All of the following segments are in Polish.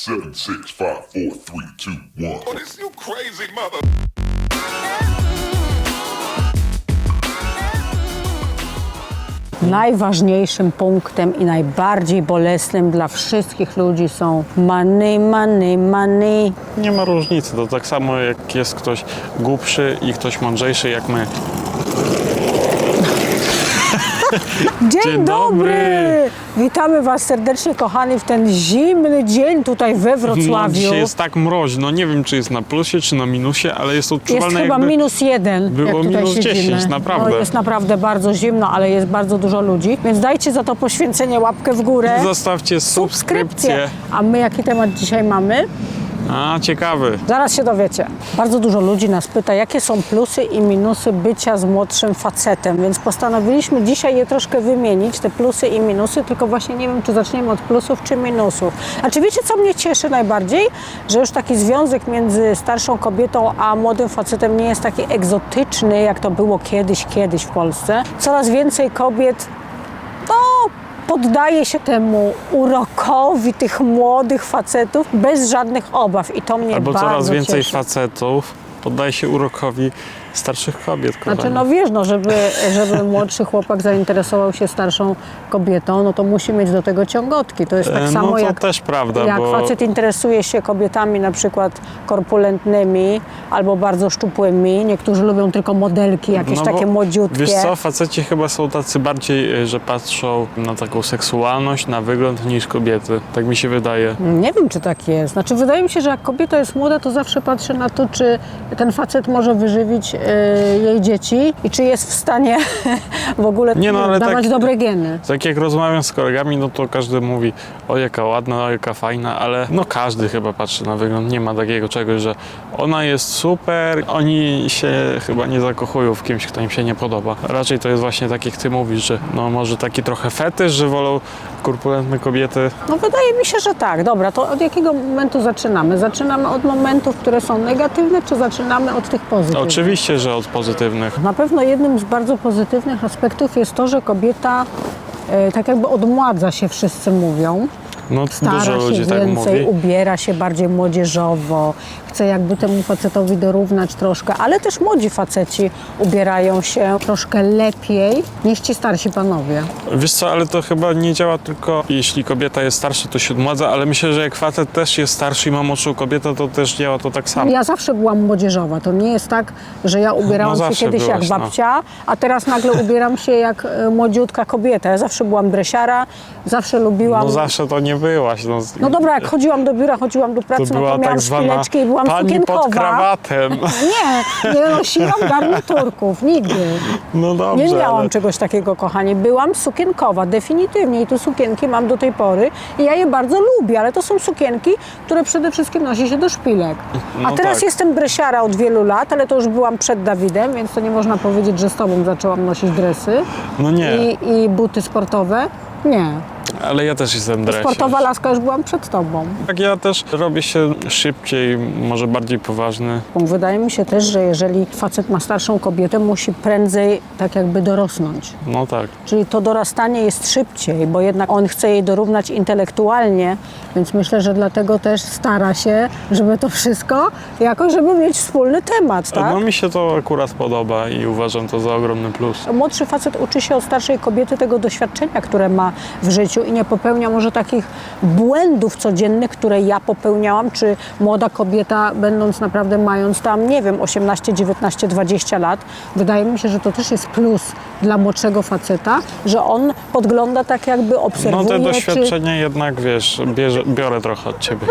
seven, six, five, four, three, two, one. Oh, this you crazy mother. Najważniejszym punktem i najbardziej bolesnym dla wszystkich ludzi są money, money, money. Nie ma różnicy, to tak samo jak jest ktoś głupszy i ktoś mądrzejszy jak my. Dzień, Dzień dobry! dobry! Witamy Was serdecznie, kochani, w ten zimny dzień tutaj we No, Wrocławiu. dzisiaj jest tak mroźno, nie wiem czy jest na plusie czy na minusie, ale jest Jest odczuwalne chyba jakby... minus jeden, było jak tutaj minus siedzimy. 10, naprawdę. No, jest naprawdę bardzo zimno, ale jest bardzo dużo ludzi, więc dajcie za to poświęcenie łapkę w górę. Zostawcie subskrypcję. A my jaki temat dzisiaj mamy? A, ciekawy. Zaraz się dowiecie. Bardzo dużo ludzi nas pyta, jakie są plusy i minusy bycia z młodszym facetem, więc postanowiliśmy dzisiaj je troszkę wymienić, te plusy i minusy, tylko właśnie nie wiem, czy zaczniemy od plusów czy minusów. A czy wiecie, co mnie cieszy najbardziej? Że już taki związek między starszą kobietą a młodym facetem nie jest taki egzotyczny, jak to było kiedyś, kiedyś w Polsce. Coraz więcej kobiet poddaje się temu urokowi tych młodych facetów bez żadnych obaw i to mnie Albo bardzo coraz więcej cieszy. facetów poddaje się urokowi starszych kobiet. Znaczy, no wiesz, no, żeby, żeby młodszy chłopak zainteresował się starszą kobietą, no to musi mieć do tego ciągotki. To jest tak E, samo no to jak, też prawda, jak bo facet interesuje się kobietami na przykład korpulentnymi albo bardzo szczupłymi. Niektórzy lubią tylko modelki jakieś No takie młodziutkie. Wiesz co, faceci chyba są tacy bardziej, e, że patrzą na taką seksualność, na wygląd niż kobiety. Tak mi się wydaje. Nie wiem, czy tak jest. Znaczy, wydaje mi się, że jak kobieta jest młoda, to zawsze patrzy na to, czy ten facet może wyżywić e, jej dzieci i czy jest w stanie w ogóle Nie, no, dawać tak- dobre geny. Tak jak rozmawiam z kolegami, no to każdy mówi, o jaka ładna, o jaka fajna, ale no każdy chyba patrzy na wygląd. Nie ma takiego czegoś, że ona jest super, oni się chyba nie zakochują w kimś, kto im się nie podoba. Raczej to jest właśnie tak jak ty mówisz, że no może taki trochę fetysz, że wolą korpulentne kobiety. No wydaje mi się, że tak. Dobra, to od jakiego momentu zaczynamy? Zaczynamy od momentów, które są negatywne, czy zaczynamy od tych pozytywnych? Oczywiście, że od pozytywnych. Na pewno jednym z bardzo pozytywnych aspektów jest to, że kobieta e, tak jakby odmładza się, wszyscy mówią. No Stara dużo się ludzi tak więcej, mówi. ubiera się bardziej młodzieżowo, chce jakby temu facetowi dorównać troszkę, ale też młodzi faceci ubierają się troszkę lepiej niż ci starsi panowie. Wiesz co, ale to chyba nie działa tylko jeśli kobieta jest starsza, to się odmładza, ale myślę, że jak facet też jest starszy i ma młodszą kobietę, to też działa to tak samo. Ja zawsze byłam młodzieżowa. To nie jest tak, że ja ubierałam No się kiedyś byłaś, jak no. babcia, a teraz nagle ubieram się jak e, młodziutka kobieta. Ja zawsze byłam dresiara, zawsze lubiłam... No zawsze to nie byłaś. No, No dobra, jak chodziłam do biura, chodziłam do to pracy, no była to miałam tak zwana szpileczki i byłam pani sukienkowa. pod krawatem. Nie, nie nosiłam garniturków, nigdy. No dobrze, Nie miałam ale... czegoś takiego, kochani. Byłam sukienkowa, definitywnie. I te sukienki mam do tej pory. I ja je bardzo lubię, ale to są sukienki, które przede wszystkim nosi się do szpilek. A No teraz tak. jestem dresiara od wielu lat, ale to już byłam przed Dawidem, więc to nie można powiedzieć, że z tobą zaczęłam nosić dresy No nie, i, i buty sportowe. Nie. ale ja też jestem dresiarz. Sportowa laska już byłam przed tobą. Tak, ja też robię się szybciej, może bardziej poważny. Wydaje mi się też, że jeżeli facet ma starszą kobietę, musi prędzej tak jakby dorosnąć. No tak. Czyli to dorastanie jest szybciej, bo jednak on chce jej dorównać intelektualnie, więc myślę, że dlatego też stara się, żeby to wszystko jakoś, żeby mieć wspólny temat, tak? No mi się to akurat podoba i uważam to za ogromny plus. Młodszy facet uczy się od starszej kobiety tego doświadczenia, które ma w życiu i nie popełnia może takich błędów codziennych, które ja popełniałam, czy młoda kobieta, będąc naprawdę mając tam, nie wiem, 18, 19, 20 lat. Wydaje mi się, że to też jest plus dla młodszego faceta, że on podgląda tak jakby, No obserwuje, te czy... doświadczenia jednak, wiesz, bierze, biorę trochę od ciebie.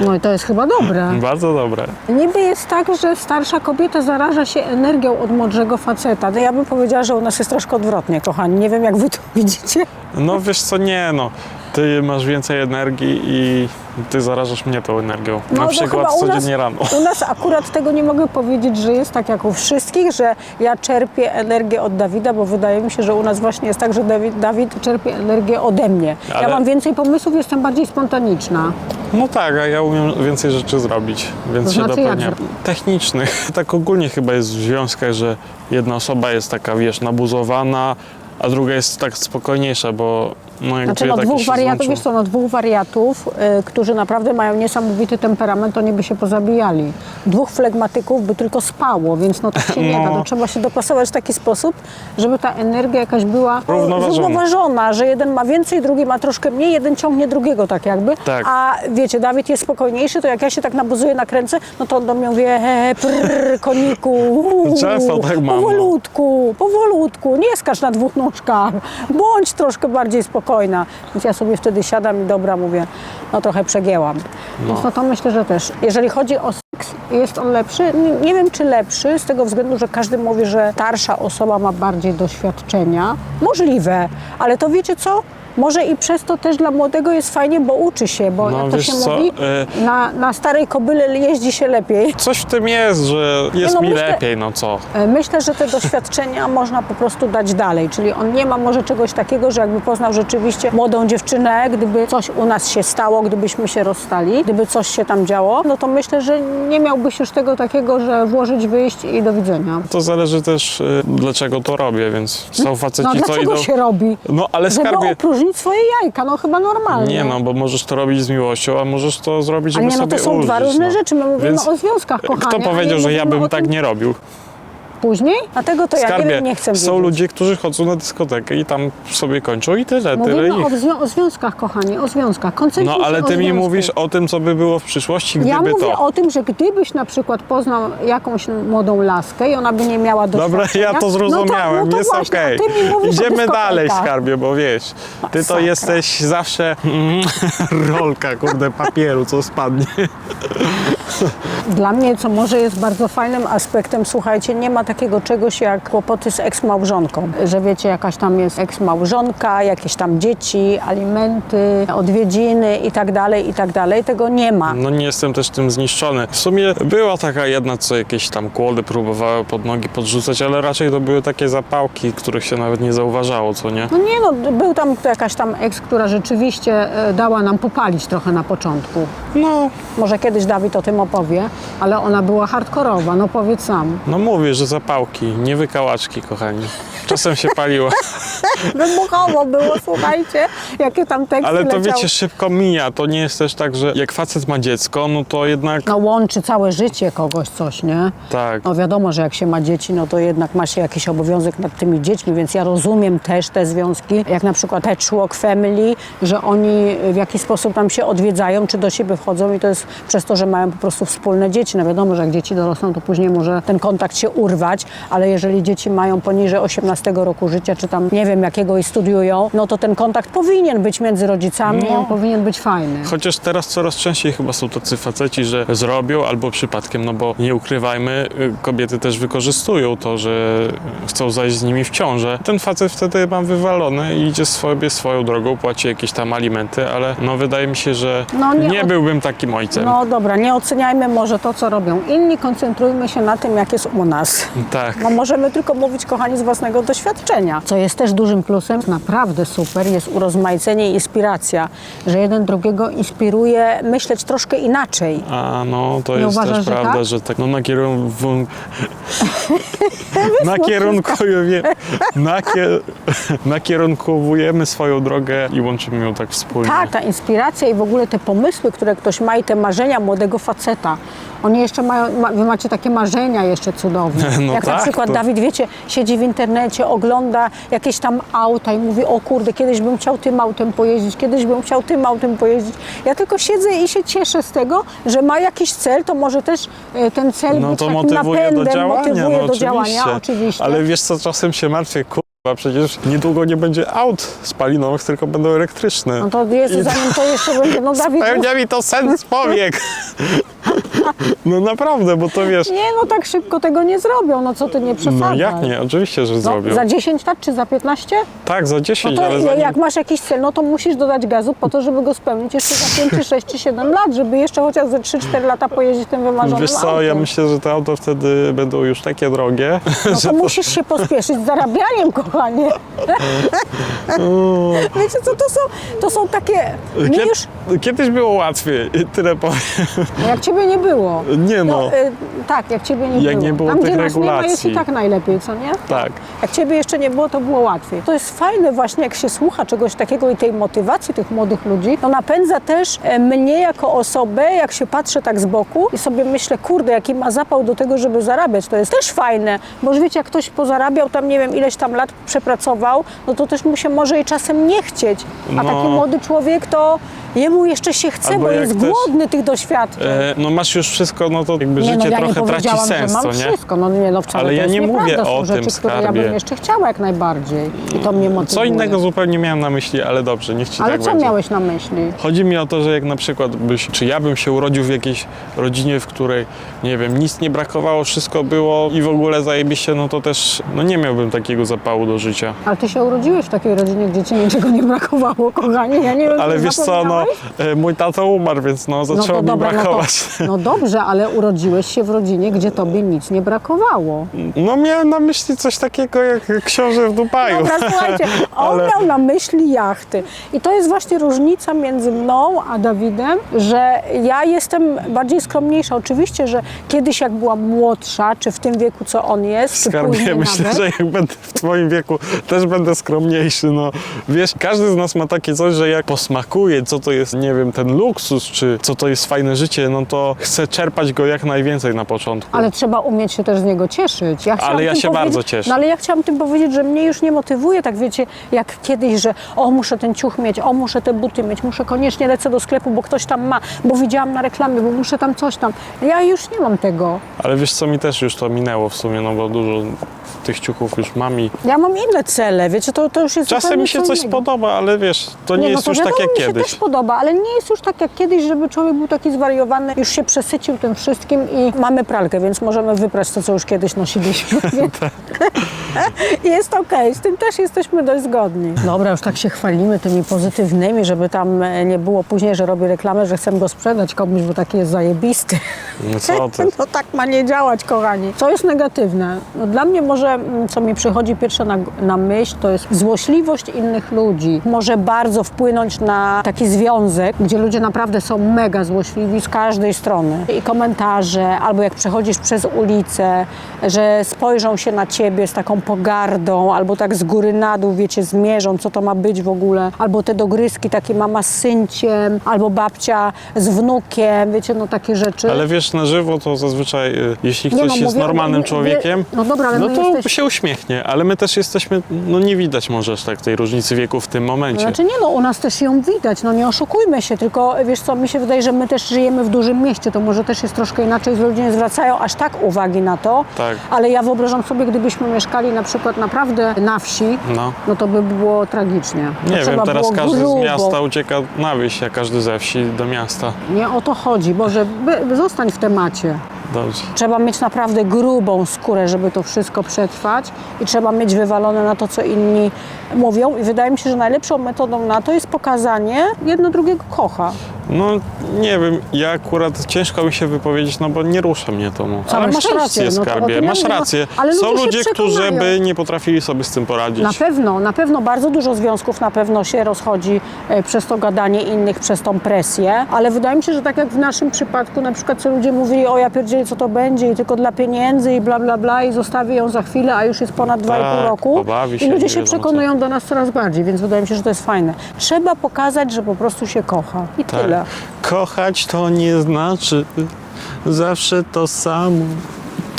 No i to jest chyba dobre. Bardzo dobre. Niby jest tak, że starsza kobieta zaraża się energią od młodszego faceta. No ja bym powiedziała, że u nas jest troszkę odwrotnie, kochani. Nie wiem, jak wy to widzicie. No wiesz co, nie no. Ty masz więcej energii i ty zarażasz mnie tą energią. No, Na to przykład chyba u nas- codziennie rano. U nas akurat tego nie mogę powiedzieć, że jest tak jak u wszystkich, że ja czerpię energię od Dawida, bo wydaje mi się, że u nas właśnie jest tak, że Dawid, Dawid czerpie energię ode mnie. Ja Ale- mam więcej pomysłów, jestem bardziej spontaniczna. No tak, a ja umiem więcej rzeczy zrobić, więc To się znaczy jak dopełniam. Technicznych. Tak ogólnie chyba jest w związkach, że jedna osoba jest taka, wiesz, nabuzowana, a druga jest tak spokojniejsza, bo No, Znaczy no dwóch się wariatów, wiesz co, no dwóch wariatów, y, którzy naprawdę mają niesamowity temperament, oni by się pozabijali. Dwóch flegmatyków by tylko spało, więc no tak się nie da. No. No, trzeba się dopasować w taki sposób, żeby ta energia jakaś była no, Równoważona. zrównoważona, że jeden ma więcej, drugi ma troszkę mniej, jeden ciągnie drugiego tak jakby. Tak. A wiecie, Dawid jest spokojniejszy, to jak ja się tak nabuzuję, nakręcę, no to on do mnie mówi, he, he, prrr, koniku, uuu, Często tak mam, no. powolutku, powolutku, nie skacz na dwóch nóżkach, bądź troszkę bardziej spokojna. Więc ja sobie wtedy siadam i dobra, mówię, no trochę przegięłam. Więc no to myślę, że też. Jeżeli chodzi o seks, jest on lepszy? Nie, nie wiem, czy lepszy, z tego względu, że każdy mówi, że starsza osoba ma bardziej doświadczenia. Możliwe, ale to wiecie co? Może i przez to też dla młodego jest fajnie, bo uczy się, bo No, jak to się co, mówi, y- na, na starej kobyle jeździ się lepiej. Coś w tym jest, że jest no, mi myślę- lepiej, no co. E, Myślę, że te doświadczenia można po prostu dać dalej, czyli on nie ma może czegoś takiego, że jakby poznał rzeczywiście młodą dziewczynę, gdyby coś u nas się stało, gdybyśmy się rozstali, gdyby coś się tam działo, no to myślę, że nie miałbyś już tego takiego, że włożyć, wyjść i do widzenia. To zależy też, y, dlaczego to robię, więc są faceci, No co dlaczego idą... się robi? No ale Żeby opróżnić swoje jajka, no chyba normalnie. Nie no, bo możesz to robić z miłością, a możesz to zrobić, A żeby nie, no sobie to są ulżyć, dwa różne no. rzeczy. My mówimy Więc o związkach, kochani. Kto a powiedział, że ja mówimy bym tak tym nie robił? Później? Dlatego to ja nie, nie chcę są wiedzieć. ludzie, którzy chodzą na dyskotekę i tam sobie kończą i tyle, tyle Mówimy o, ich. zwią- o związkach, kochani, o związkach. No Koncentrujmy ale się ty o mi związku. mówisz o tym, co by było w przyszłości, gdyby Ja mówię to. o tym, że gdybyś na przykład poznał jakąś młodą laskę i ona by nie miała Dobra, doświadczenia... ja to zrozumiałem, no to, no to jest właśnie, okej. a ty mi mówisz o Idziemy dyskotekach. dalej, skarbie, bo wiesz, ty to Masakra. jesteś zawsze mm, rolka, kurde, papieru, co spadnie. Dla mnie, co może jest bardzo fajnym aspektem, słuchajcie, nie ma takiego czegoś jak kłopoty z eksmałżonką. Że wiecie, jakaś tam jest eksmałżonka, jakieś tam dzieci, alimenty, odwiedziny i tak dalej, i tak dalej. Tego nie ma. No nie jestem też tym zniszczony. W sumie była taka jedna, co jakieś tam kłody próbowała pod nogi podrzucać, ale raczej to były takie zapałki, których się nawet nie zauważało, co nie? No nie no, był tam jakaś tam eks, która rzeczywiście e, dała nam popalić trochę na początku. No, Może kiedyś Dawid o tym opowie, ale ona była hardkorowa, no powiedz sam. no mówię, że zapałki, nie wykałaczki, kochani. Czasem się paliło, Wybuchowo było, słuchajcie, jakie tam teksty ale to leciały. wiecie, szybko mija. To nie jest też tak, że jak facet ma dziecko, no to jednak No łączy całe życie kogoś coś, nie? tak. No wiadomo, że jak się ma dzieci, no to jednak ma się jakiś obowiązek nad tymi dziećmi, więc ja rozumiem też te związki, jak na przykład Patchwork Family, że oni w jakiś sposób tam się odwiedzają, czy do siebie wchodzą i to jest przez to, że mają po prostu wspólne dzieci. No wiadomo, że jak dzieci dorosną, to później może ten kontakt się ale jeżeli dzieci mają poniżej 18 roku życia, czy tam nie wiem jakiego i studiują, no to ten kontakt powinien być między rodzicami, No. on powinien być fajny. Chociaż teraz coraz częściej chyba są tacy faceci, że zrobią albo przypadkiem, no bo nie ukrywajmy, y, kobiety też wykorzystują to, że chcą zajść z nimi w ciążę. Ten facet wtedy ma wywalone i idzie sobie swoją drogą, płaci jakieś tam alimenty, ale no wydaje mi się, że No nie nie, byłbym takim ojcem. No dobra, nie oceniajmy może to, co robią inni, koncentrujmy się na tym, jak jest u nas. Tak. No możemy tylko mówić, kochani, z własnego doświadczenia. Co jest też dużym plusem, naprawdę super, jest urozmaicenie i inspiracja, że jeden drugiego inspiruje myśleć troszkę inaczej. A no, to Nie jest uważasz, też że prawda, tak? że tak, no nakierun... nakierunkujemy, nakier... nakierunkowujemy swoją drogę i łączymy ją tak wspólnie. Tak, ta inspiracja i w ogóle te pomysły, które ktoś ma i te marzenia młodego faceta. Oni jeszcze mają, ma, wy macie takie marzenia jeszcze cudowne. No Jak na tak, przykład to- Dawid, wiecie, siedzi w internecie, ogląda jakieś tam auta i mówi, o kurde, kiedyś bym chciał tym autem pojeździć, kiedyś bym chciał tym autem pojeździć. Ja tylko siedzę i się cieszę z tego, że ma jakiś cel, to może też e, ten cel No być to takim motywuje do działania, motywuje no do oczywiście. Działania, oczywiście. Ale wiesz co, czasem się martwię, kurwa, przecież niedługo nie będzie aut spalinowych, tylko będą elektryczne. No to jest, I zanim to jeszcze będzie, no Dawid, Spełnia mi to sens powiek. No naprawdę, bo to wiesz, nie, no tak szybko tego nie zrobią, no co ty nie przesadzaj. no jak nie, oczywiście, że No, zrobią. za 10 lat czy za 15? Tak, za No 10, to ale za jak masz jakiś cel, no to musisz dodać gazu po to, żeby go spełnić jeszcze za 5, czy 6, czy 7 lat, żeby jeszcze chociaż ze 3-4 lata pojeździć tym wymarzonym Wiesz co, autem. ja myślę, że te auta wtedy będą już takie drogie, No że to musisz się pospieszyć z zarabianiem, kochanie. Wiecie co, to są, to są takie... Kied- już, Kiedyś było łatwiej, i tyle powiem. jak ciebie nie było. Nie no. y, tak, jak ciebie nie Jak było. nie było Tam, tych gdzie nas nie ma, jest regulacji. i tak najlepiej, co nie? Tak. Jak ciebie jeszcze nie było, to było łatwiej. To jest fajne właśnie, jak się słucha czegoś takiego i tej motywacji tych młodych ludzi, to napędza też e, mnie jako osobę, jak się patrzę tak z boku i sobie myślę, kurde, jaki ma zapał do tego, żeby zarabiać. To jest też fajne, bo już wiecie, jak ktoś pozarabiał tam, nie wiem, ileś tam lat przepracował, no to też mu się może i czasem nie chcieć. A No. taki młody człowiek to jemu jeszcze się chce, Albo bo jak jest też- głodny tych doświadczeń. E, no masz już wszystko, no to jakby Nie, życie no ja trochę traci powiedziałam, sens, że mam co nie? wszystko. No nie, no wcale Ale to ja jest nie nieprawda. mówię Są o rzeczy, tym, które ja skarbie. bym jeszcze chciała jak najbardziej. I to mnie motywuje. Co innego zupełnie miałem na myśli, ale dobrze, niech ci Ale tak co będzie. miałeś na myśli? Chodzi mi o to, że jak na przykład byś, czy ja bym się urodził w jakiejś rodzinie, w której, nie wiem, nic nie brakowało, wszystko było i w ogóle zajebiście, no to też, no nie miałbym takiego zapału do życia. Ale ty się urodziłeś w takiej rodzinie, gdzie ci niczego nie brakowało, kochanie. Ja nie wiem, Ale czy wiesz co, no, e, mój tata umarł, więc no zaczęło mi brakować. No, to, no dobrze, ale urodziłeś się w rodzinie, gdzie tobie nic nie brakowało. No miałem na myśli coś takiego jak książę w Dubaju. Dobra, słuchajcie, on Ale- miał na myśli jachty. I to jest właśnie różnica między mną a Dawidem, że ja jestem bardziej skromniejsza. Oczywiście, że kiedyś jak byłam młodsza, czy w tym wieku, co on jest, czy Skarbie, później myślę, nawet, że jak będę w twoim wieku, też będę skromniejszy, no. Wiesz, każdy z nas ma takie coś, że jak posmakuje, co to jest, nie wiem, ten luksus, czy co to jest fajne życie, no to chce czerpać go jak najwięcej na początku. Ale trzeba umieć się też z niego cieszyć. Ja Ale ja się powiedzieć- bardzo cieszę. No ale ja chciałam tym powiedzieć, że mnie już nie motywuje, tak wiecie, jak kiedyś, że o, muszę ten ciuch mieć, o, muszę te buty mieć, muszę koniecznie lecę do sklepu, bo ktoś tam ma, bo widziałam na reklamie, bo muszę tam coś tam. Ja już nie mam tego. Ale wiesz co, mi też już to minęło w sumie, no bo dużo tych ciuchów już mam i Ja mam inne cele, wiecie, to, to już jest czasem mi się co coś innego. spodoba, ale wiesz, to nie, no jest to już tak jak mi się kiedyś. też podoba, ale nie jest już tak jak kiedyś, żeby człowiek był taki zwariowany, już się przesycił tym wszystkim i mamy pralkę, więc możemy wyprać to, co już kiedyś nosiliśmy. jest okej, z tym też jesteśmy dość zgodni. Dobra, już tak się chwalimy tymi pozytywnymi, żeby tam e, nie było później, że robię reklamę, że chcę go sprzedać komuś, bo taki jest zajebisty. No co ty? No tak ma nie działać, kochani. Co jest negatywne? No dla mnie może, mm, co mi przychodzi pierwsze na, na myśl, to jest złośliwość innych ludzi. Może bardzo wpłynąć na taki związek, gdzie ludzie naprawdę są mega złośliwi z każdej strony. I komentarze, albo jak przechodzisz przez ulicę, że spojrzą się na ciebie z taką pogardą, albo tak z góry na dół, wiecie, zmierzą, co to ma być w ogóle. Albo te dogryzki, takie mama z synciem, albo babcia z wnukiem, wiecie, no takie rzeczy. Ale wiesz, na żywo to zazwyczaj, y, jeśli Nie ktoś no, jest mówię normalnym człowiekiem, no dobra, ale no my to jesteśmy- się uśmiechnie, ale my też jesteśmy, no nie widać może aż tak tej różnicy wieku w tym momencie. Znaczy nie no, u nas też ją widać, no nie oszukujmy się, tylko wiesz co, mi się wydaje, że my też żyjemy w dużym mieście, to może też jest troszkę inaczej, że ludzie nie zwracają aż tak uwagi na to, Tak. ale ja wyobrażam sobie, gdybyśmy mieszkali na przykład naprawdę na wsi, No. no to by było tragicznie. To Nie wiem, teraz każdy grubo. z miasta ucieka na wieś, a każdy ze wsi do miasta. Nie o to chodzi, Boże, by, zostań w temacie. Dobrze. Trzeba mieć naprawdę grubą skórę, żeby to wszystko przetrwać i trzeba mieć wywalone na to, co inni mówią i wydaje mi się, że najlepszą metodą na to jest pokazanie jedno drugiego kocha. No nie wiem, ja akurat ciężko mi się wypowiedzieć, no bo nie rusza mnie to. No. Ale masz rację, no to skarbie, masz no, rację. ale Są ludzie się ludzie, którzy przekonają. by nie potrafili sobie z tym poradzić. Na pewno, na pewno bardzo dużo związków na pewno się rozchodzi e, przez to gadanie innych, przez tą presję, ale wydaje mi się, że tak jak w naszym przypadku, na przykład co ludzie mówili, o ja pierdzielę, co to będzie i tylko dla pieniędzy i bla, bla, bla i zostawię ją za chwilę, a już jest ponad dwa i pół Tak, roku pobawi się, i ludzie nie się wiadomo co. przekonują do nas coraz bardziej, więc wydaje mi się, że to jest fajne. Trzeba pokazać, że po prostu się kocha i Tak. Kochać to nie znaczy zawsze to samo.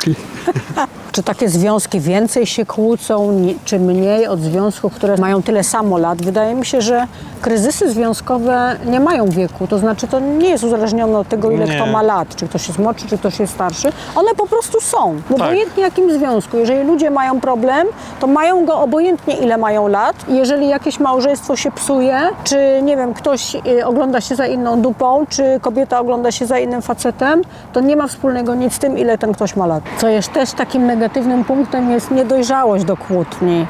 Czy takie związki więcej się kłócą, czy mniej od związków, które mają tyle samo lat? Wydaje mi się, że kryzysy związkowe nie mają wieku. To znaczy, to nie jest uzależnione od tego, ile Nie. kto ma lat. Czy ktoś jest młodszy, czy ktoś jest starszy. One po prostu są. Tak. obojętnie jakim związku. Jeżeli ludzie mają problem, to mają go obojętnie, ile mają lat. Jeżeli jakieś małżeństwo się psuje, czy nie wiem, ktoś y, ogląda się za inną dupą, czy kobieta ogląda się za innym facetem, to nie ma wspólnego nic z tym, ile ten ktoś ma lat. Co jest też takim negatywnym punktem, jest niedojrzałość do kłótni.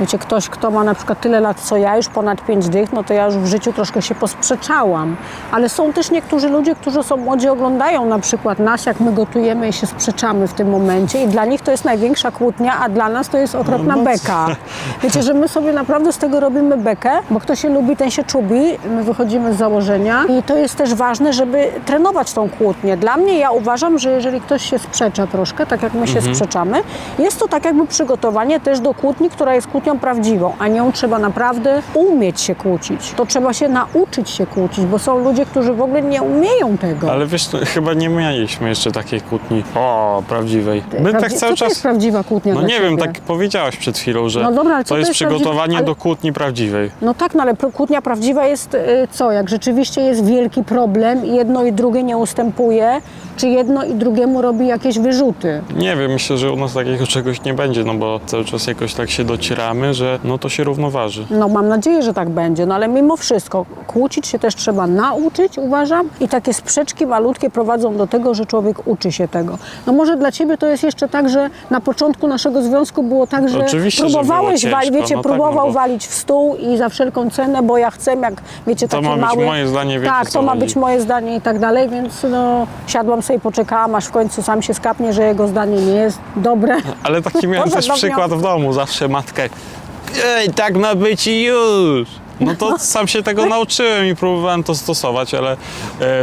Wiecie, ktoś, kto ma na przykład tyle lat co ja, już ponad pięć dych, no to ja już w życiu troszkę się posprzeczałam. Ale są też niektórzy ludzie, którzy są młodzi, oglądają na przykład nas, jak my gotujemy i się sprzeczamy w tym momencie i dla nich to jest największa kłótnia, a dla nas to jest okropna beka. Wiecie, że my sobie naprawdę z tego robimy bekę, bo kto się lubi, ten się czubi. My wychodzimy z założenia i to jest też ważne, żeby trenować tą kłótnię. Dla mnie ja uważam, że jeżeli ktoś się sprzecza troszkę, tak jak my się sprzeczamy, jest to tak jakby przygotowanie też do kłótni, która jest kłótnią prawdziwą, a nią trzeba naprawdę umieć się kłócić. To trzeba się nauczyć się kłócić, bo są ludzie, którzy w ogóle nie umieją tego. Ale wiesz, no, chyba nie mieliśmy jeszcze takiej kłótni o prawdziwej. My tak Prawdzi- cały Co to jest czas. prawdziwa kłótnia No dla nie wiem, ciebie? tak powiedziałaś przed chwilą, że No dobra, ale co to to jest jest prawdziwe- przygotowanie ale- do kłótni prawdziwej. No tak, no ale pro- kłótnia prawdziwa jest y, co? Jak rzeczywiście jest wielki problem i jedno i drugie nie ustępuje, czy jedno i drugiemu robi jakieś wyrzuty? Nie wiem, myślę, że u nas takiego czegoś nie będzie, no bo cały czas jakoś tak się docieramy, że no to się równoważy. No mam nadzieję, że tak będzie, no ale mimo wszystko kłócić się też trzeba nauczyć, uważam. I takie sprzeczki malutkie prowadzą do tego, że człowiek uczy się tego. No może dla ciebie to jest jeszcze tak, że na początku naszego związku było tak, że Oczywiście, że próbowałeś walić, ciężko, wiecie, no tak, no próbował bo- walić w stół i za wszelką cenę, bo ja chcę, jak wiecie, To taki ma być moje zdanie, wiecie, Tak, to ma być moje zdanie i tak dalej, więc no siadłam sobie, poczekałam, aż w końcu sam się skapnie, że jego zdanie nie jest dobre. Ale taki miałem Może też przykład w domu, zawsze matkę. Ej, tak ma być i już! No to sam się tego nauczyłem i próbowałem to stosować, ale e,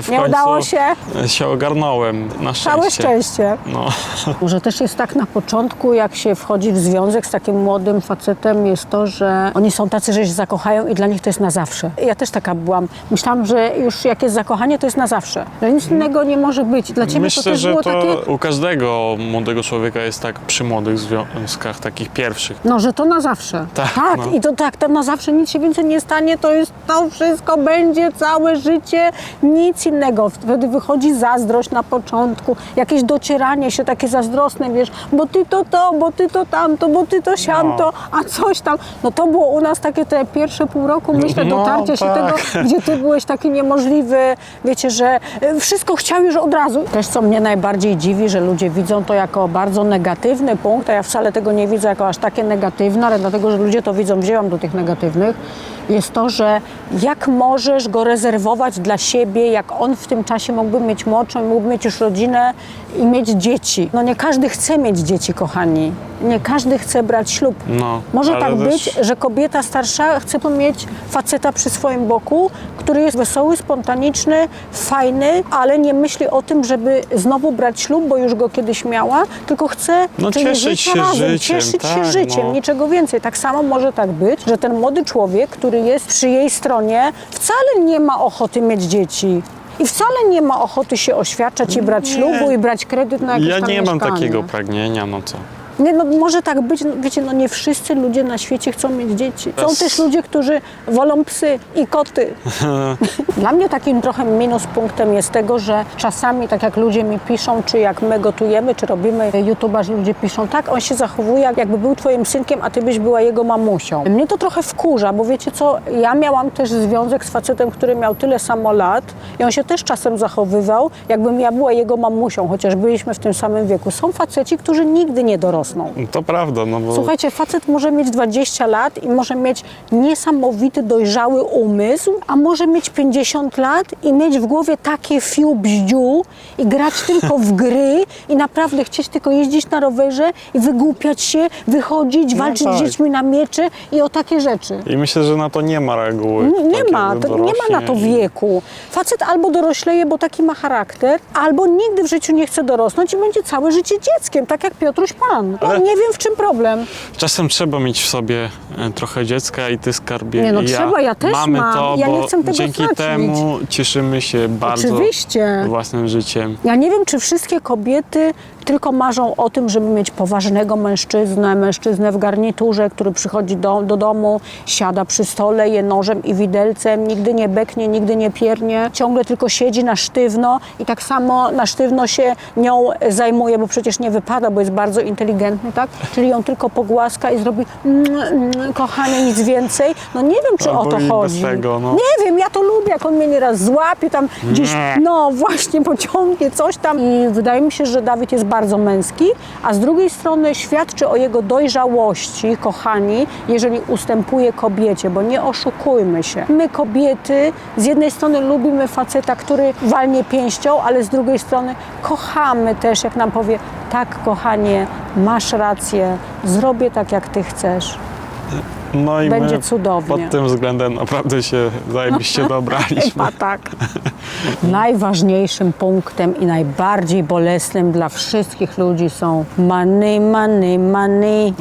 w Nie końcu udało się? się ogarnąłem, na szczęście. Całe szczęście. No. Może też jest tak na początku, jak się wchodzi w związek z takim młodym facetem, jest to, że oni są tacy, że się zakochają i dla nich to jest na zawsze. Ja też taka byłam. Myślałam, że już jak jest zakochanie, to jest na zawsze. Że nic innego nie może być. Dla ciebie to Myślę, też że było to takie... u każdego młodego człowieka jest tak przy młodych związkach, takich pierwszych. No, że to na zawsze. Tak, no. i to tak, to na zawsze nic się więcej nie stanie, to jest, to wszystko będzie całe życie, nic innego. Wtedy wychodzi zazdrość na początku, jakieś docieranie się takie zazdrosne, wiesz, bo ty to to, bo ty to tamto, bo ty to siamto, a coś tam. No to było u nas takie te pierwsze pół roku, myślę, No, dotarcie się tak. tego, gdzie ty byłeś taki niemożliwy, wiecie, że y, wszystko chciał już od razu. Też co mnie najbardziej dziwi, że ludzie widzą to jako bardzo negatywny punkt, a ja wcale tego nie widzę jako aż takie negatywne, ale dlatego, że ludzie to widzą, wzięłam do tych negatywnych, jest to, że jak możesz go rezerwować dla siebie, jak on w tym czasie mógłby mieć młodszą, mógłby mieć już rodzinę i mieć dzieci. No nie każdy chce mieć dzieci, kochani. Nie każdy chce brać ślub. No, Może ale tak też- być, że kobieta starsza chce mieć faceta przy swoim boku, który jest wesoły, spontaniczny, fajny, ale nie myśli o tym, żeby znowu brać ślub, bo już go kiedyś miała, tylko chce No, cieszyć się razem, życiem, cieszyć się tak, życiem, no. niczego więcej. Tak samo może tak być, że ten młody człowiek, który jest przy jej stronie, wcale nie ma ochoty mieć dzieci. I wcale nie ma ochoty się oświadczać i brać Nie. ślubu i brać kredyt na jakieś Ja nie mam mieszkanie. takiego pragnienia, no co. Nie, no może tak być, no, wiecie, no nie wszyscy ludzie na świecie chcą mieć dzieci. Są Bez- też ludzie, którzy wolą psy i koty. Dla mnie takim trochę minus punktem jest tego, że czasami, tak jak ludzie mi piszą, czy jak my gotujemy, czy robimy YouTube'a, że ludzie piszą, tak, on się zachowuje, jak- jakby był twoim synkiem, a ty byś była jego mamusią. Mnie to trochę wkurza, bo wiecie co, ja miałam też związek z facetem, który miał tyle samo lat i on się też czasem zachowywał, jakbym ja była jego mamusią, chociaż byliśmy w tym samym wieku. Są faceci, którzy nigdy nie dorosną. To prawda, no bo Słuchajcie, facet może mieć 20 lat i może mieć niesamowity, dojrzały umysł, a może mieć 50 lat i mieć w głowie takie fiu bździu i grać tylko w gry i naprawdę chcieć tylko jeździć na rowerze i wygłupiać się, wychodzić, walczyć tak. z dziećmi na miecze i o takie rzeczy. I myślę, że na to nie ma reguły. Nie, nie ma, to, nie ma na to wieku. Facet albo dorośleje, bo taki ma charakter, albo nigdy w życiu nie chce dorosnąć i będzie całe życie dzieckiem, tak jak Piotruś Pan. No, Ale- nie wiem w czym problem. Czasem trzeba mieć w sobie e, trochę dziecka i ty skarbie. Nie no, trzeba, ja też mamy mam. to, Ja nie chcę tego dzięki temu cieszymy się bardzo Oczywiście. własnym życiem. Ja nie wiem, czy wszystkie kobiety tylko marzą o tym, żeby mieć poważnego mężczyznę, mężczyznę w garniturze, który przychodzi do, do domu, siada przy stole, je nożem i widelcem, nigdy nie beknie, nigdy nie piernie, ciągle tylko siedzi na sztywno i tak samo na sztywno się nią zajmuje, bo przecież nie wypada, bo jest bardzo inteligentny, tak? Czyli ją tylko pogłaska i zrobi mm, mm, kochanie, nic więcej. No nie wiem, czy Albo o to i bez chodzi. tego, no. Nie wiem, ja to lubię, jak on mnie nieraz złapie tam gdzieś, no właśnie pociągnie coś tam i wydaje mi się, że Dawid jest bardzo męski, a z drugiej strony świadczy o jego dojrzałości, kochani, jeżeli ustępuje kobiecie, bo nie oszukujmy się. My kobiety z jednej strony lubimy faceta, który walnie pięścią, ale z drugiej strony kochamy też, jak nam powie, tak kochanie, masz rację, zrobię tak jak ty chcesz. No i Będzie cudownie. pod tym względem naprawdę się zajebiście dobraliśmy. Chyba tak. Najważniejszym punktem i najbardziej bolesnym dla wszystkich ludzi są money, money, money.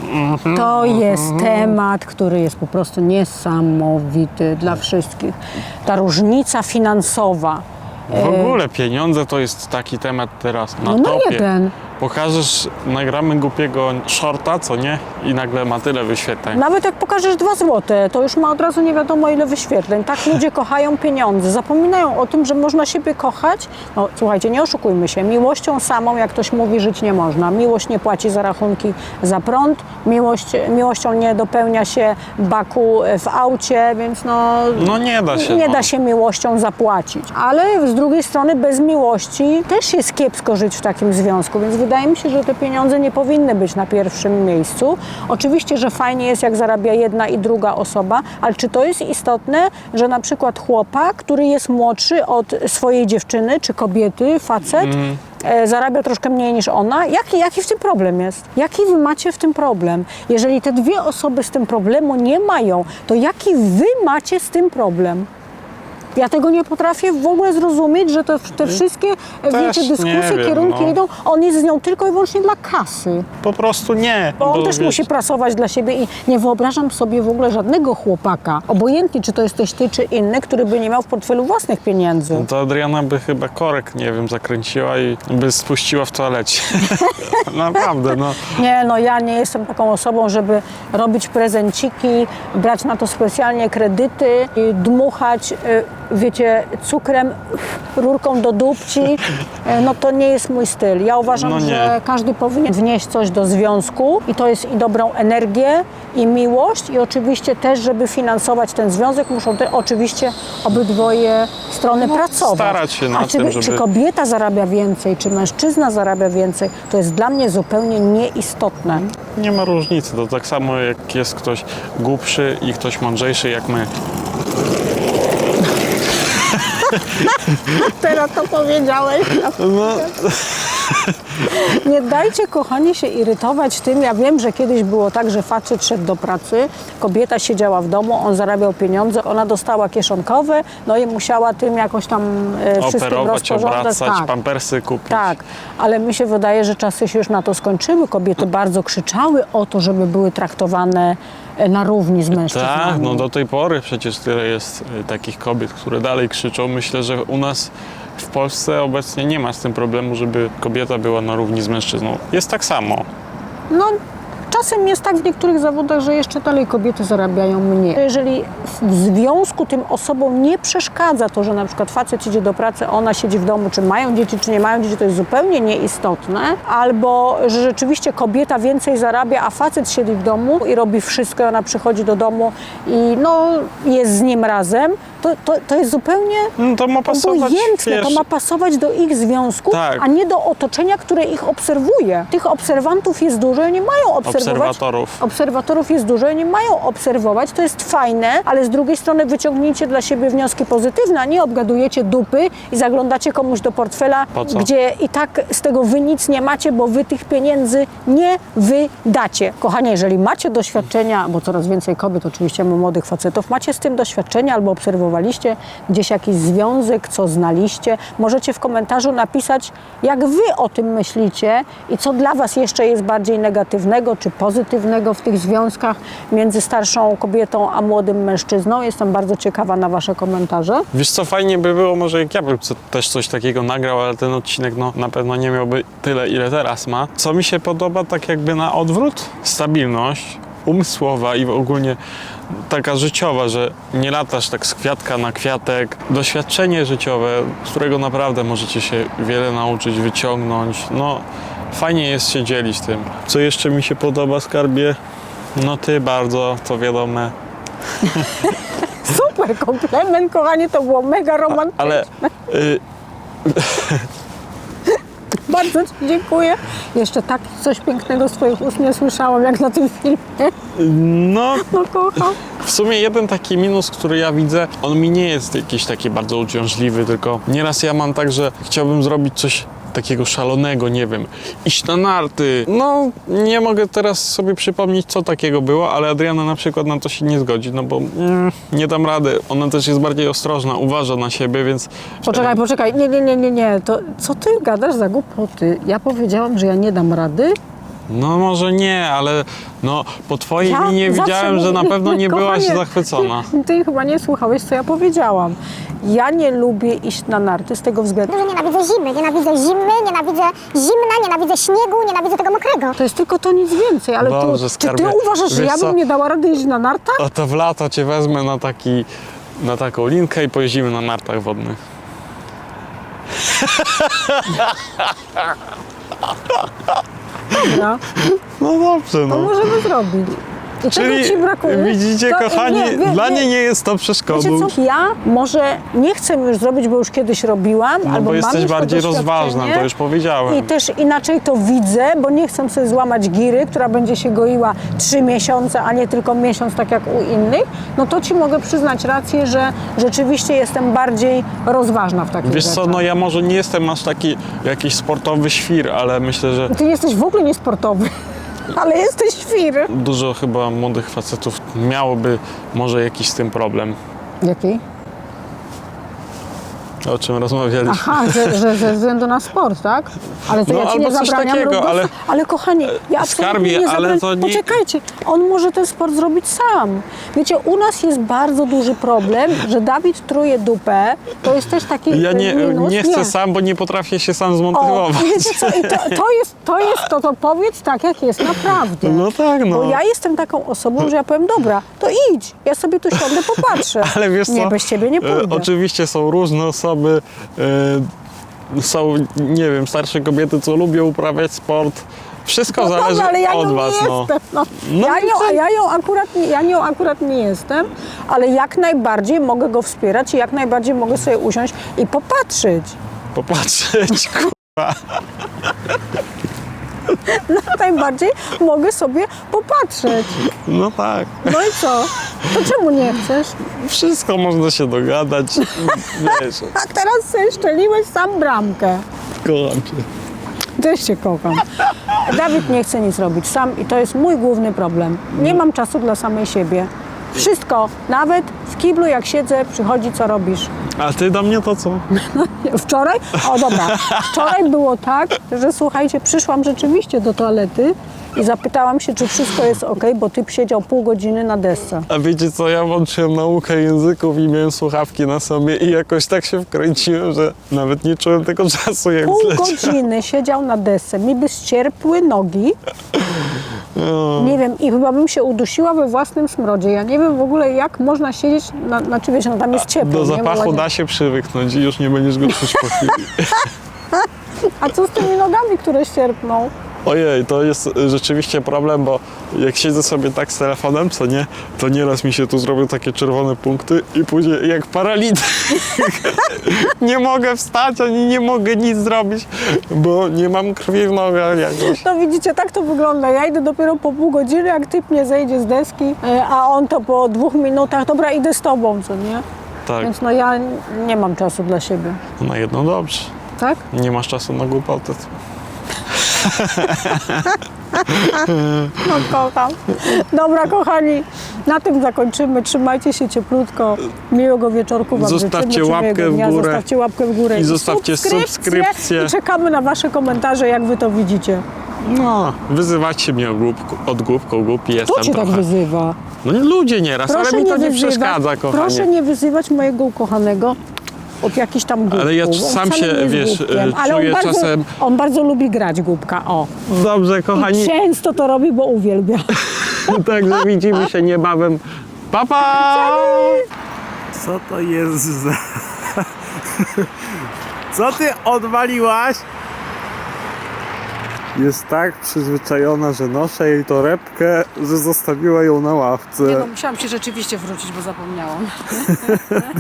To jest temat, który jest po prostu niesamowity dla wszystkich. Ta różnica finansowa. W ogóle pieniądze to jest taki temat teraz na No na topie. jeden. Pokażesz, nagramy głupiego shorta, co nie? I nagle ma tyle wyświetleń. Nawet jak pokażesz dwa złote, to już ma od razu nie wiadomo ile wyświetleń. Tak ludzie kochają pieniądze. Zapominają o tym, że można siebie kochać. No słuchajcie, nie oszukujmy się. Miłością samą, jak ktoś mówi, żyć nie można. Miłość nie płaci za rachunki za prąd. Miłość, miłością nie dopełnia się baku w aucie, więc no... No nie da się. Nie no. da się miłością zapłacić. Ale z drugiej strony bez miłości też jest kiepsko żyć w takim związku, więc wydaje mi się, że te pieniądze nie powinny być na pierwszym miejscu. Oczywiście, że fajnie jest, jak zarabia jedna i druga osoba, ale czy to jest istotne, że na przykład chłopak, który jest młodszy od swojej dziewczyny czy kobiety, facet, e, zarabia troszkę mniej niż ona. Jaki, jaki w tym problem jest? Jaki wy macie w tym problem? Jeżeli te dwie osoby z tym problemu nie mają, to jaki wy macie z tym problem? Ja tego nie potrafię w ogóle zrozumieć, że to, te wszystkie, e, Też wiecie, nie dyskusje, wiem, kierunki no. idą, on jest z nią tylko i wyłącznie dla kasy. Po prostu nie. Bo on też wiesz, musi pracować dla siebie i nie wyobrażam sobie w ogóle żadnego chłopaka, obojętnie czy to jesteś ty, czy inny, który by nie miał w portfelu własnych pieniędzy. To Adriana by chyba korek, nie wiem, zakręciła i by spuściła w toalecie. Naprawdę, no. Nie, no ja nie jestem taką osobą, żeby robić prezenciki, brać na to specjalnie kredyty, i dmuchać, y, wiecie, cukrem, rurką do dupci. Y, No to nie jest mój styl. Ja uważam, No nie. że każdy powinien wnieść coś do związku i to jest i dobrą energię, i miłość i oczywiście też, żeby finansować ten związek, muszą te, oczywiście obydwoje strony pracować. starać się A nad czy, tym, czy żeby- kobieta zarabia więcej, czy mężczyzna zarabia więcej, to jest dla mnie zupełnie nieistotne. Nie ma różnicy. To tak samo jak jest ktoś głupszy i ktoś mądrzejszy jak my. Teraz to powiedziałeś. No, Nie dajcie, kochani, się irytować tym. Ja wiem, że kiedyś było tak, że facet szedł do pracy, kobieta siedziała w domu, on zarabiał pieniądze, ona dostała kieszonkowe, no i musiała tym jakoś tam e, wszystkim operować, rozporządzać. obracać, Tak. pampersy kupić. Tak, ale mi się wydaje, że czasy się już na to skończyły. Kobiety bardzo krzyczały o to, żeby były traktowane e, na równi z mężczyznami. Tak, no do tej pory przecież tyle jest y, takich kobiet, które dalej krzyczą. Myślę, że u nas w Polsce obecnie nie ma z tym problemu, żeby kobieta była na równi z mężczyzną. Jest tak samo. No, czasem jest tak w niektórych zawodach, że jeszcze dalej kobiety zarabiają mniej. Jeżeli w związku tym osobom nie przeszkadza to, że na przykład facet idzie do pracy, ona siedzi w domu, czy mają dzieci, czy nie mają dzieci, to jest zupełnie nieistotne. Albo, że rzeczywiście kobieta więcej zarabia, a facet siedzi w domu i robi wszystko, ona przychodzi do domu i no, jest z nim razem, to, to, to jest zupełnie No to ma pasować, obojętne, wiesz, to ma pasować do ich związku, Tak. a nie do otoczenia, które ich obserwuje. Tych obserwantów jest dużo i oni mają obserwować. Obserwatorów. Obserwatorów jest dużo i oni mają obserwować, to jest fajne, ale z drugiej strony wyciągnijcie dla siebie wnioski pozytywne, a nie obgadujecie dupy i zaglądacie komuś do portfela, Po gdzie i tak z tego wy nic nie macie, bo wy tych pieniędzy nie wydacie. Kochanie, jeżeli macie doświadczenia, bo coraz więcej kobiet, oczywiście mamy młodych facetów, macie z tym doświadczenia albo obserwowaliście gdzieś jakiś związek, co znaliście, możecie w komentarzu napisać, jak wy o tym myślicie i co dla was jeszcze jest bardziej negatywnego czy pozytywnego w tych związkach między starszą kobietą a młodym mężczyzną. Jestem bardzo ciekawa na wasze komentarze. Wiesz co, fajnie by było, może jak ja bym co- też coś takiego nagrał, ale ten odcinek no, na pewno nie miałby tyle, ile teraz ma. Co mi się podoba, tak jakby na odwrót, stabilność umysłowa i ogólnie taka życiowa, że nie latasz tak z kwiatka na kwiatek. Doświadczenie życiowe, z którego naprawdę możecie się wiele nauczyć, wyciągnąć. No, fajnie jest się dzielić tym. Co jeszcze mi się podoba, skarbie? No ty bardzo, to wiadome. Super komplement, kochanie, to było mega romantyczne. Ale y, Bardzo Ci dziękuję. Jeszcze tak coś pięknego z Twoich ust nie słyszałam, jak na tym filmie. No, No kocham. w sumie jeden taki minus, który ja widzę, on mi nie jest jakiś taki bardzo uciążliwy, tylko nieraz ja mam tak, że chciałbym zrobić coś takiego szalonego, nie wiem, iść na narty. No, nie mogę teraz sobie przypomnieć, co takiego było, ale Adriana na przykład na to się nie zgodzi, no bo mm, nie dam rady. Ona też jest bardziej ostrożna, uważa na siebie, więc Poczekaj, poczekaj. Nie, nie, nie, nie, nie. To co Ty gadasz za głupoty? Ja powiedziałam, że ja nie dam rady. No może nie, ale no po twojej Ja minie zawsze widziałem, że na mówię- pewno nie byłaś Kochanie, zachwycona. Ty, chyba nie słuchałeś, co ja powiedziałam. Ja nie lubię iść na narty z tego względu. Że nienawidzę zimy, nienawidzę zimy, nienawidzę zimna, nienawidzę śniegu, nienawidzę tego mokrego. To jest tylko to nic więcej, ale Dobrze, tu, czy ty skarbie. uważasz, że Wiesz ja bym co? nie dała rady iść na nartach? A to w lato cię wezmę na taki, na taką linkę i pojeździmy na nartach wodnych. Dobra, No dobrze, to no. możemy zrobić. I Czyli czego ci brakuje? widzicie, To- kochani, wie- dla niej nie jest to Wiecie przeszkodą. co, ja może nie chcę już zrobić, bo już kiedyś robiłam, No albo bo jesteś bardziej rozważna, to już powiedziałem. I też inaczej to widzę, bo nie chcę sobie złamać giry, która będzie się goiła trzy miesiące, a nie tylko miesiąc, tak jak u innych. No to ci mogę przyznać rację, że rzeczywiście jestem bardziej rozważna w takich Wiesz co, rzeczach. no ja może nie jestem aż taki jakiś sportowy świr, ale myślę, że Ty jesteś w ogóle niesportowy, ale jesteś świr. dużo chyba młodych facetów miałoby może jakiś z tym problem. Jaki? O czym rozmawialiśmy. Aha, że, że ze względu na sport, tak? Ale to No, ja ci albo nie coś zabraniam takiego, ale- ale kochani, ja absolutnie Skarbie, nie ale zabraniam. to nie- Poczekajcie, on może ten sport zrobić sam. Wiecie, u nas jest bardzo duży problem, że Dawid truje dupę. To jest też taki Ja nie, minus. nie chcę sam, bo nie potrafię się sam O, zmotywować. wiecie co, i to, to jest to, jest to, to powiedz tak, jak jest naprawdę. No tak, no. Bo ja jestem taką osobą, że ja powiem, dobra, to idź, ja sobie tu siądę, popatrzę. Ale wiesz co? Nie, bez ciebie nie e, pójdę. Oczywiście są różne osoby, e, są, nie wiem, starsze kobiety, co lubią uprawiać sport. Wszystko No zależy dobra, ale ja od nią was, nie no. jestem. No. No ja, nią, ja, ją akurat, nie- ja nią akurat nie jestem, ale jak najbardziej mogę go wspierać i jak najbardziej mogę sobie usiąść i popatrzeć. Popatrzeć, kurwa. Jak najbardziej mogę sobie popatrzeć. No tak. No i co? To czemu nie chcesz? Wszystko można się dogadać. Wiesz, A teraz sobie szczeliłeś sam bramkę. kocham cię. Też cię kocham. Dawid nie chce nic robić sam i to jest mój główny problem. Nie mam czasu dla samej siebie. Wszystko, nawet w kiblu jak siedzę, przychodzi co robisz. A ty do mnie to co? Wczoraj? O dobra, wczoraj było tak, że słuchajcie, przyszłam rzeczywiście do toalety i zapytałam się, czy wszystko jest ok, bo typ siedział pół godziny na desce. A wiecie co, ja włączyłem naukę języków i miałem słuchawki na sobie i jakoś tak się wkręciłem, że nawet nie czułem tego czasu, jak Pół zleciał. godziny siedział na desce, mi by ścierpły nogi. No. Nie wiem, i chyba bym się udusiła we własnym smrodzie. Ja nie wiem w ogóle, jak można siedzieć, na, znaczy wiesz, no tam jest ciepło. Do nie? Bo zapachu ładnie- da się przywyknąć i już nie będziesz go czuć po chwili. A co z tymi nogami, które ścierpną? Ojej, to jest rzeczywiście problem, bo jak siedzę sobie tak z telefonem, co nie, to nieraz mi się tu zrobią takie czerwone punkty i później jak paralityk. nie mogę wstać, ani nie mogę nic zrobić, bo nie mam krwi w nogach jakoś. No widzicie, tak to wygląda. Ja idę dopiero po pół godziny, jak typ zejdzie z deski, e, a on to po dwóch minutach, dobra, idę z tobą, co nie? Tak, Więc no ja nie mam czasu dla siebie. na jedno dobrze. Tak? Nie masz czasu na głupotę. No kocham. Dobra, kochani, na tym zakończymy. Trzymajcie się cieplutko. Miłego wieczorku wam Zostawcie życzymy, łapkę w dnia. górę. Zostawcie łapkę w górę I zostawcie subskrypcję. I czekamy na wasze komentarze, jak wy to widzicie. No, wyzywacie mnie od, głupką, głupi jestem Kto cię tak wyzywa? No nie ludzie nieraz, ale mi to nie wyzywać- przeszkadza, kochanie. Proszę nie wyzywać mojego ukochanego od jakichś tam głupków. Ale ja On sam wcale się, nie jest wiesz, głupkiem, y, ale czuję on bardzo, czasem- On bardzo lubi grać głupka, o. Dobrze, kochani, I często to robi, bo uwielbia. także widzimy się niebawem. Pa, pa! Co to jest za... Co ty odwaliłaś? Jest tak przyzwyczajona, że noszę jej torebkę, że zostawiła ją na ławce. Nie no, musiałam się rzeczywiście wrócić, bo zapomniałam.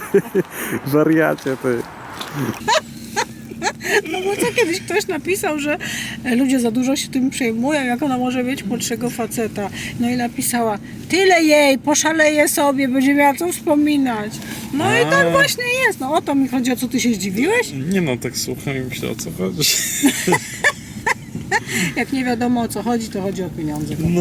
Wariacie ty. No bo co kiedyś ktoś napisał, że ludzie za dużo się tym przejmują, jak ona może mieć młodszego faceta. No i napisała, tyle jej, poszaleje sobie, będzie miała co wspominać. No i tak właśnie jest. No o to mi chodzi, o co ty się zdziwiłeś? Nie no, tak słucham i myślę o co chodzi. Jak nie wiadomo o co chodzi, to chodzi o pieniądze. No.